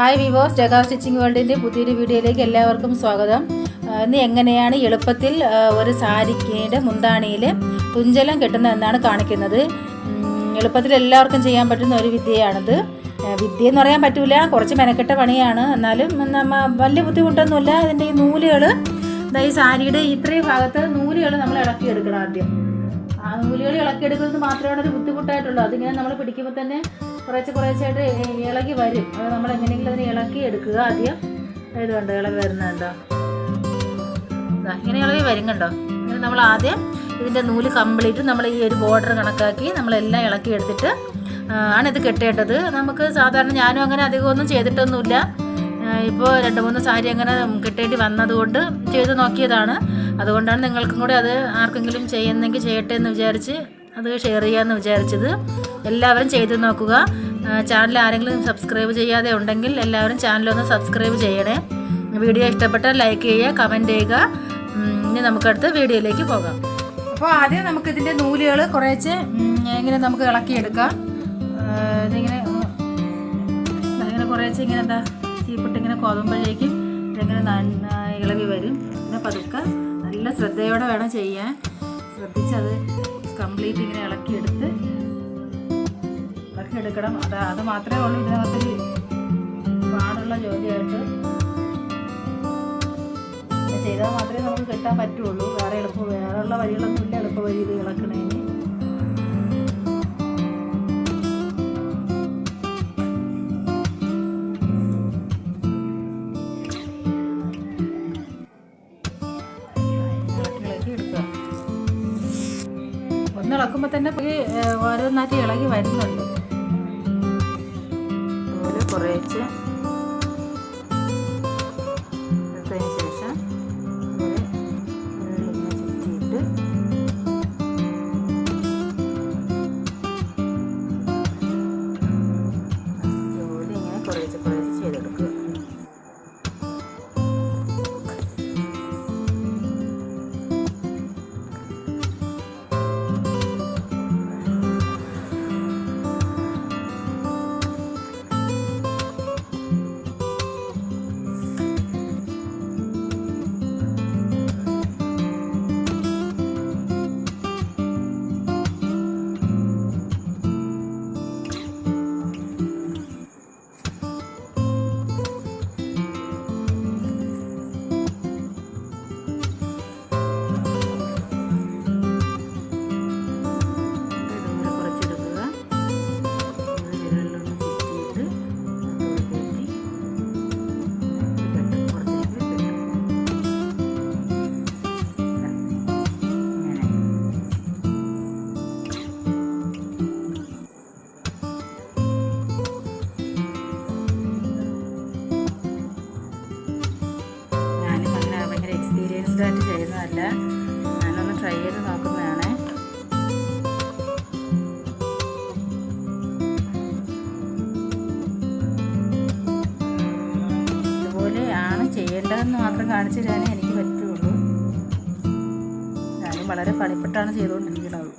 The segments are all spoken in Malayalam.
ഹായ് വിവോസ് ഡെഗാ സ്റ്റിച്ചിങ് വേൾഡിന്റെ പുതിയൊരു വീഡിയോയിലേക്ക് എല്ലാവർക്കും സ്വാഗതം. ഇന്ന് എങ്ങനെയാണ് എളുപ്പത്തിൽ ഒരു സാരിക്കേന്റെ മുന്താണിയിൽ തുഞ്ചലം കെട്ടുന്നതെന്നാണ് കാണിക്കുന്നത്. എളുപ്പത്തിൽ എല്ലാവർക്കും ചെയ്യാൻ പറ്റുന്ന ഒരു വിദ്യയാണിത്. വിദ്യ എന്ന് പറയാൻ പറ്റില്ല കുറച്ച് മെനക്കെട്ട പണിയാണ്. എന്നാലും നമ്മ വലിയ ബുദ്ധിമുട്ടൊന്നുമില്ല. അതിന്റെ ഈ നൂലുകൾ ഈ സാരിയുടെ ഇത്രയും ഭാഗത്ത് നൂലുകൾ നമ്മൾ ഇളക്കിയെടുക്കണം ആദ്യം. ആ നൂലുകൾ ഇളക്കിയെടുക്കുന്നത് മാത്രമാണ് ഒരു ബുദ്ധിമുട്ടായിട്ടുള്ളൂ അതിങ്ങനെ നമ്മൾ പിടിക്കുമ്പോൾ തന്നെ കുറേശ്ശെ കുറേശ്ശായിട്ട് ഇളകി വരും. അത് നമ്മൾ എങ്ങനെയെങ്കിലും അതിനെ ഇളക്കി എടുക്കുക ആദ്യം. ഇതുണ്ട് ഇളകി വരുന്നുണ്ടോ ഇങ്ങനെ ഇളകി വരും കണ്ടോ? ഇങ്ങനെ നമ്മൾ ആദ്യം ഇതിന്റെ നൂൽ കംപ്ലീറ്റ് നമ്മൾ ഈ ഒരു ബോർഡർ കണക്കാക്കി നമ്മളെല്ലാം ഇളക്കി എടുത്തിട്ട് ആണ് ഇത് കെട്ടേണ്ടത്. നമുക്ക് സാധാരണ ഞാനും അങ്ങനെ അധികമൊന്നും ചെയ്തിട്ടൊന്നുമില്ല. ഇപ്പോൾ രണ്ട് മൂന്ന് സാരി അങ്ങനെ കെട്ടേണ്ടി വന്നതുകൊണ്ട് ചെയ്ത് നോക്കിയതാണ്. അതുകൊണ്ടാണ് നിങ്ങൾക്കും കൂടി അത് ആർക്കെങ്കിലും ചെയ്യുന്നെങ്കിൽ ചെയ്യട്ടെ എന്ന് വിചാരിച്ച് അത് ഷെയർ ചെയ്യാമെന്ന് വിചാരിച്ചത്. എല്ലാവരും ചെയ്ത് നോക്കുക. ചാനൽ ആരെങ്കിലും സബ്സ്ക്രൈബ് ചെയ്യാതെ ഉണ്ടെങ്കിൽ എല്ലാവരും ചാനലൊന്ന് സബ്സ്ക്രൈബ് ചെയ്യണേ. വീഡിയോ ഇഷ്ടപ്പെട്ടാൽ ലൈക്ക് ചെയ്യുക കമന്റ് ചെയ്യുക. ഇനി നമുക്കടുത്ത വീഡിയോയിലേക്ക് പോകാം. അപ്പോൾ ആദ്യം നമുക്ക് ഇതിന്റെ നൂലുകൾ കുറേച്ച് ഇങ്ങനെ നമുക്ക് ഇളക്കിയെടുക്കാം. ഇതിങ്ങനെ ഇങ്ങനെ കുറേച്ച് ഇങ്ങനെ എന്താ ചീപ്പിട്ട് ഇങ്ങനെ കോതുമ്പോഴേക്കും ഇതിങ്ങനെ നന്നായി ഇളകി വരും. പിന്നെ പതുക്കെ നല്ല ശ്രദ്ധയോടെ വേണം ചെയ്യാൻ. ശ്രദ്ധിച്ചത് കംപ്ലീറ്റ് ഇങ്ങനെ ഇളക്കിയെടുത്ത് ഇളക്കിയെടുക്കണം അത് അത് മാത്രമേ ഉള്ളൂ. ഇതിനകത്തൊരു പാടുള്ള ജോലിയായിട്ട് ചെയ്താൽ മാത്രമേ നമുക്ക് കിട്ടാൻ പറ്റുള്ളൂ. വേറെ എളുപ്പ വേറെയുള്ള വഴികളൊന്നും ഇല്ല എളുപ്പ വഴി ഇത് ഇളക്കുമ്പോൾ തന്നെ ഓരോന്നായിട്ട് ഇളകി വരുന്നുണ്ട്. കുറേച്ച് ആയിട്ട് ചെയ്യുന്നതല്ല ഞാനൊന്ന് ട്രൈ ചെയ്ത് നോക്കുന്നതാണ്. ഇതുപോലെയാണ് ചെയ്യേണ്ടതെന്ന് മാത്രം കാണിച്ചു തരാനേ എനിക്ക് പറ്റുള്ളൂ. ഞാനും വളരെ പണിപ്പെട്ടാണ് ചെയ്തുകൊണ്ടിരിക്കുന്നത്.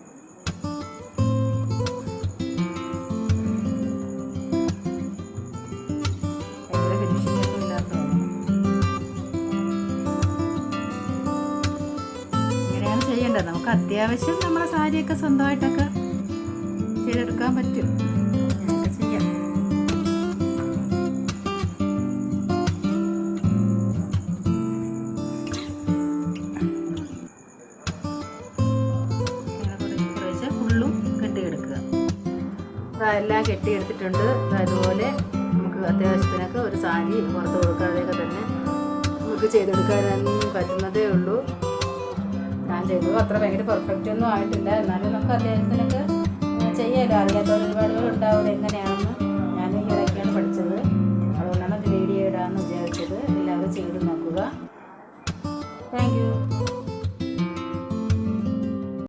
ഇങ്ങനെയാണ് നമുക്ക് അത്യാവശ്യം നമ്മളെ സാരിയൊക്കെ സ്വന്തമായിട്ടൊക്കെ ചെയ്തെടുക്കാൻ പറ്റും. എല്ലാം കെട്ടിയെടുത്തിട്ടുണ്ട്. അതുപോലെ നമുക്ക് അത്യാവശ്യത്തിനൊക്കെ ഒരു സാരി പുറത്ത് കൊടുക്കാതെയൊക്കെ തന്നെ നമുക്ക് ചെയ്തെടുക്കാൻ പറ്റുന്നതേ ഉള്ളൂ. ചെയ്തത്. അത്ര ഭയങ്കര പെർഫെക്റ്റ് ഒന്നും ആയിട്ടില്ല. എന്നാലും നമുക്ക് അദ്ദേഹത്തിനൊക്കെ ചെയ്യാമല്ലോ അറിയാത്ത ഒരുപാട് ഉണ്ടാവുന്നത് എങ്ങനെയാണെന്ന്.